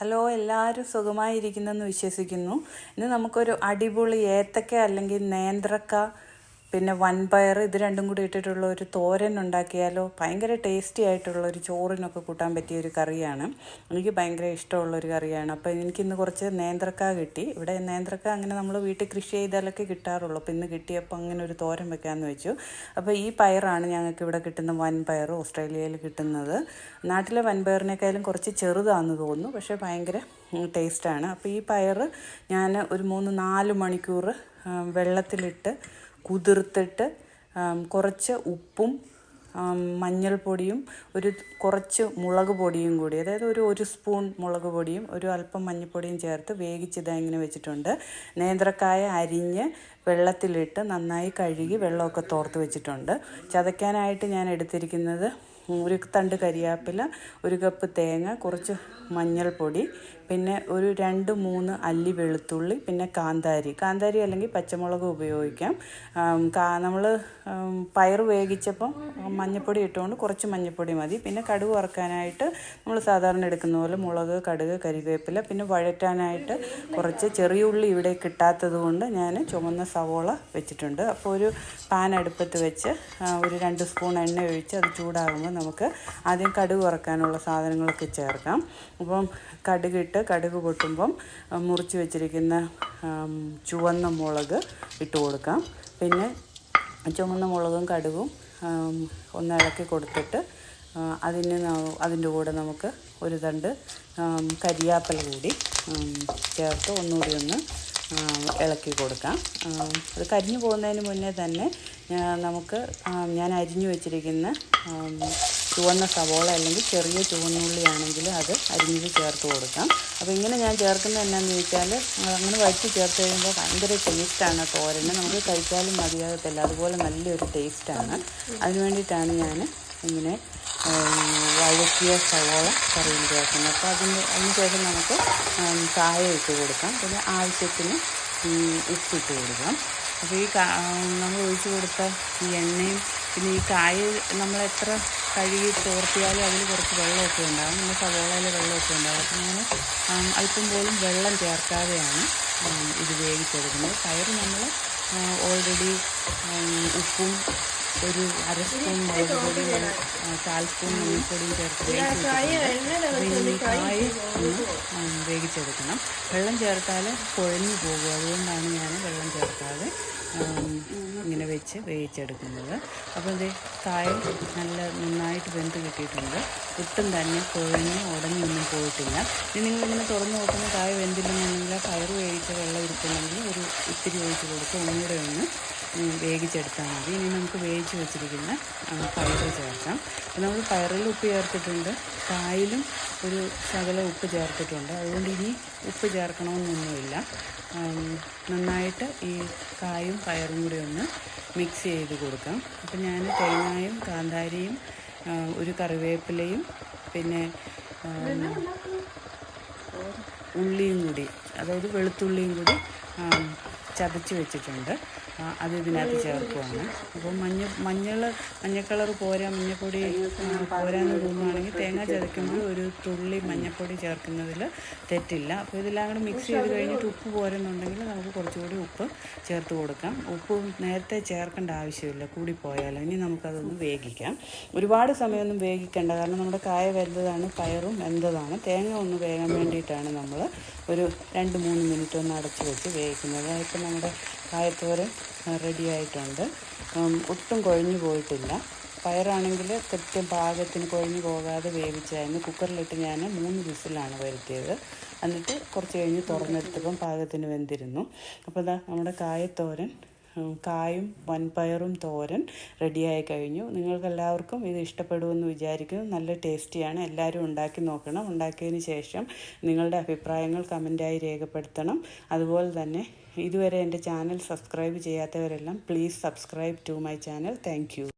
Hello എല്ലാവരും സുഖമായിരിക്കുന്നെന്ന് വിശ്വസിക്കുന്നു. ഇന്ന് നമുക്കൊരു അടിപൊളി ഏത്തക്ക അല്ലെങ്കിൽ നേന്ത്രക്ക പിന്നെ വൻപയർ ഇത് രണ്ടും കൂടി ഇട്ടിട്ടുള്ള ഒരു തോരൻ ഉണ്ടാക്കിയാലോ? ഭയങ്കര ടേസ്റ്റി ആയിട്ടുള്ള ഒരു ചോറിനൊക്കെ കൂട്ടാൻ പറ്റിയ ഒരു കറിയാണ്. എനിക്ക് ഭയങ്കര ഇഷ്ടമുള്ള ഒരു കറിയാണ്. അപ്പോൾ എനിക്കിന്ന് കുറച്ച് നേന്ത്രക്ക കിട്ടി. ഇവിടെ നേന്ത്രക്ക അങ്ങനെ നമ്മൾ വീട്ടിൽ കൃഷി ചെയ്താലൊക്കെ കിട്ടാറുള്ളൂ. അപ്പോൾ ഇന്ന് കിട്ടിയപ്പോൾ അങ്ങനെ ഒരു തോരൻ വെക്കാമെന്ന് വെച്ചു. അപ്പോൾ ഈ പയറാണ് ഞങ്ങൾക്ക് ഇവിടെ കിട്ടുന്ന വൻപയർ ഓസ്ട്രേലിയയിൽ കിട്ടുന്നത്. നാട്ടിലെ വൻപയറിനേക്കാളും കുറച്ച് ചെറുതാണെന്ന് തോന്നുന്നു. പക്ഷേ ഭയങ്കര ടേസ്റ്റാണ് അപ്പോൾ ഈ പയർ ഞാൻ ഒരു മൂന്ന് നാല് മണിക്കൂർ വെള്ളത്തിലിട്ട് കുതിർത്തിട്ട് കുറച്ച് ഉപ്പും മഞ്ഞൾപ്പൊടിയും ഒരു കുറച്ച് മുളക് പൊടിയും കൂടി അതായത് ഒരു ഒരു സ്പൂൺ മുളക് പൊടിയും ഒരു അല്പം മഞ്ഞൾപ്പൊടിയും ചേർത്ത് വേവിച്ചത് ഇങ്ങനെ വെച്ചിട്ടുണ്ട്. നേന്ത്രക്കായ അരിഞ്ഞ് വെള്ളത്തിലിട്ട് നന്നായി കഴുകി വെള്ളമൊക്കെ തോർത്ത് വെച്ചിട്ടുണ്ട്. ചതയ്ക്കാനായിട്ട് ഞാൻ എടുത്തിരിക്കുന്നത് ഒരു തണ്ട് കരിയാപ്പില ഒരു കപ്പ് തേങ്ങ കുറച്ച് മഞ്ഞൾപ്പൊടി പിന്നെ ഒരു രണ്ട് മൂന്ന് അല്ലി വെളുത്തുള്ളി പിന്നെ കാന്താരി. കാന്താരി അല്ലെങ്കിൽ പച്ചമുളക് ഉപയോഗിക്കാം. നമ്മൾ പയർ വേവിച്ചപ്പം മഞ്ഞൾപ്പൊടി ഇട്ടുകൊണ്ട് കുറച്ച് മഞ്ഞൾപ്പൊടി മതി. പിന്നെ കടുക് വറുക്കാനായിട്ട് നമ്മൾ സാധാരണ എടുക്കുന്ന പോലെ മുളക് കടുക് കരിവേപ്പില പിന്നെ വഴറ്റാനായിട്ട് കുറച്ച് ചെറിയ ഉള്ളി ഇവിടെ കിട്ടാത്തത് കൊണ്ട് ഞാൻ ചുമന്ന സവോള വെച്ചിട്ടുണ്ട്. അപ്പോൾ ഒരു പാൻ അടുപ്പത്ത് വെച്ച് ഒരു രണ്ട് സ്പൂൺ എണ്ണ ഒഴിച്ച് അത് ചൂടാകുമ്പോൾ നമുക്ക് ആദ്യം കടുക് വറക്കാനുള്ള സാധനങ്ങളൊക്കെ ചേർക്കാം. അപ്പം കടുകിട്ട് കടുക് പൊട്ടുമ്പം മുറിച്ച് വെച്ചിരിക്കുന്ന ചുവന്ന മുളക് ഇട്ട് കൊടുക്കാം. പിന്നെ ചുവന്ന മുളകും കടുകും ഒന്ന് ഇളക്കി കൊടുത്തിട്ട് അതിന് അതിന്റെ കൂടെ നമുക്ക് ഒരു തണ്ട് കരിയാപ്പില കൂടി ചേർത്ത് ഒന്നുകൂടി ഒന്ന് ഇളക്കി കൊടുക്കാം. അത് കരിഞ്ഞു പോകുന്നതിന് മുന്നേ തന്നെ നമുക്ക് ഞാൻ അരിഞ്ഞു വെച്ചിരിക്കുന്ന ചുവന്ന സവോള അല്ലെങ്കിൽ ചെറിയ ചുവന്നുള്ളി ആണെങ്കിൽ അത് അരിഞ്ഞത് ചേർത്ത് കൊടുക്കാം. അപ്പോൾ ഇങ്ങനെ ഞാൻ ചേർക്കുന്നത് എന്നാന്ന് ചോദിച്ചാൽ അങ്ങനെ വറ്റി ചേർത്ത് കഴിയുമ്പോൾ ഭയങ്കര ടേസ്റ്റാണ് തോരന്. നമുക്ക് കഴിച്ചാലും മതിയാകത്തില്ല. അതുപോലെ നല്ലൊരു ടേസ്റ്റാണ്. അതിന് വേണ്ടിയിട്ടാണ് ഞാൻ ഇങ്ങനെ വഴക്കിയ സവോള കറിയിൽ ചേർക്കുന്നത്. അപ്പോൾ അതിന് അതിന് ശേഷം നമുക്ക് ചായ ഇട്ട് കൊടുക്കാം. പിന്നെ ആവശ്യത്തിന് ഉപ്പിട്ട് കൊടുക്കാം. അപ്പോൾ ഈ നമ്മൾ ഒഴിച്ചു കൊടുത്ത ഈ എണ്ണയും പിന്നെ ഈ കായ നമ്മൾ എത്ര കഴുകി തോർത്തിയാൽ അതിൽ കുറച്ച് വെള്ളമൊക്കെ ഉണ്ടാകും നമ്മൾ സവോളയിൽ വെള്ളമൊക്കെ ഉണ്ടാകും അപ്പം ഞാൻ അല്പം പോലും വെള്ളം ചേർക്കാതെയാണ് ഇത് വേവിച്ചെടുക്കുന്നത്. പയർ നമ്മൾ ഓൾറെഡി ഉപ്പും ഒരു അര സ്പൂൺ മുളക് പൊടി ഒരു ആ, കാൽ സ്പൂൺ മഞ്ഞൾപ്പൊടിയും ചേർത്ത് കായ ഒന്ന് വേവിച്ചെടുക്കണം. വെള്ളം ചേർത്താൽ കുഴഞ്ഞു പോകും. അതുകൊണ്ടാണ് ഞാൻ വെള്ളം ചേർക്കാതെ ഇങ്ങനെ വെച്ച് വേവിച്ചെടുക്കുന്നത്. അപ്പോൾ ഇത് കായ നല്ല നന്നായിട്ട് വെന്ത് കിട്ടിയിട്ടുണ്ട്. ഒട്ടും തന്നെ കുഴഞ്ഞ് ഉടഞ്ഞൊന്നും പോയിട്ടില്ല. ഇനി നിങ്ങളിങ്ങനെ തുറന്ന് നോക്കുന്ന കായ വെന്തില്ലെന്നുണ്ടെങ്കിൽ ആ പയർ വേവിച്ച വെള്ളം ഇരിക്കുന്നെങ്കിൽ ഒരു ഇത്തിരി ഒഴിച്ച് കൊടുത്ത് ഒന്നുകൂടെ ഒന്ന് വേവിച്ചെടുത്താൽ മതി. ഇനി നമുക്ക് വേവിച്ച് വെച്ചിരിക്കുന്ന പയറ് ചേർക്കാം. അപ്പോൾ നമ്മൾ പയറിൽ ഉപ്പ് ചേർത്തിട്ടുണ്ട്. കായലും ഒരു ശകല ഉപ്പ് ചേർത്തിട്ടുണ്ട്. അതുകൊണ്ട് ഇനി ഉപ്പ് ചേർക്കണമെന്നൊന്നുമില്ല. നന്നായിട്ട് ഈ കായും പയറും കൂടി ഒന്ന് മിക്സ് ചെയ്ത് കൊടുക്കാം. അപ്പം ഞാൻ തേങ്ങായും കാന്താരിയും ഒരു കറിവേപ്പിലയും പിന്നെ ഉള്ളിയും കൂടി അതായത് വെളുത്തുള്ളിയും കൂടി ചതച്ച് വെച്ചിട്ടുണ്ട്. അത് ഇതിനകത്ത് ചേർക്കുവാണ്. അപ്പോൾ മഞ്ഞ മഞ്ഞൾ മഞ്ഞക്കളർ കളർ പോരാ മഞ്ഞപ്പൊടി പോരാന്ന് തോന്നുകയാണെങ്കിൽ തേങ്ങ ചതയ്ക്കുമ്പോൾ ഒരു തുള്ളി മഞ്ഞപ്പൊടി ചേർക്കുന്നതിൽ തെറ്റില്ല. അപ്പോൾ ഇതെല്ലാം കൂടെ മിക്സ് ചെയ്ത് കഴിഞ്ഞിട്ട് ഉപ്പ് പോരെന്നുണ്ടെങ്കിൽ നമുക്ക് കുറച്ചുകൂടി ഉപ്പ് ചേർത്ത് കൊടുക്കാം. ഉപ്പ് നേരത്തെ ചേർക്കേണ്ട ആവശ്യമില്ല. കൂടി കൂടിപ്പോയാലും. ഇനി നമുക്കതൊന്ന് വേഗിക്കാം ഒരുപാട് സമയമൊന്നും വേഗിക്കേണ്ട കാരണം നമ്മുടെ കായ വെന്തതാണ് പയറും വെന്തതാണ്. തേങ്ങ ഒന്ന് വേകാൻ വേണ്ടിയിട്ടാണ് നമ്മൾ ഒരു രണ്ട് മൂന്ന് മിനിറ്റ് ഒന്ന് അടച്ച് വെച്ച് വേവിക്കുന്നത്. ഇപ്പം നമ്മുടെ കായത്തോരൻ റെഡി ആയിട്ടുണ്ട്. ഒട്ടും കുഴഞ്ഞു പോയിട്ടില്ല. പയറാണെങ്കിൽ കൃത്യം പാകത്തിന് കുഴഞ്ഞു പോകാതെ വേവിച്ചായിരുന്നു കുക്കറിലിട്ട് ഞാൻ മൂന്ന് വിസിലാണ് വരുത്തിയത്. എന്നിട്ട് കുറച്ച് കഴിഞ്ഞ് തുറന്നെടുത്തപ്പം പാകത്തിന് വെന്തിരുന്നു. അപ്പോൾ ഇതാ നമ്മുടെ കായത്തോരൻ കായും വൻപയറും തോരൻ റെഡിയായി കഴിഞ്ഞു. നിങ്ങൾക്കെല്ലാവർക്കും ഇത് ഇഷ്ടപ്പെടുമെന്ന് വിചാരിക്കുന്നു. നല്ല ടേസ്റ്റിയാണ്. എല്ലാവരും ഉണ്ടാക്കി നോക്കണം. ഉണ്ടാക്കിയതിന് ശേഷം നിങ്ങളുടെ അഭിപ്രായങ്ങൾ കമന്റായി രേഖപ്പെടുത്തണം. അതുപോലെ തന്നെ ഇതുവരെ എന്റെ channel subscribe ചെയ്യാത്തവരെല്ലാം please subscribe to my channel. Thank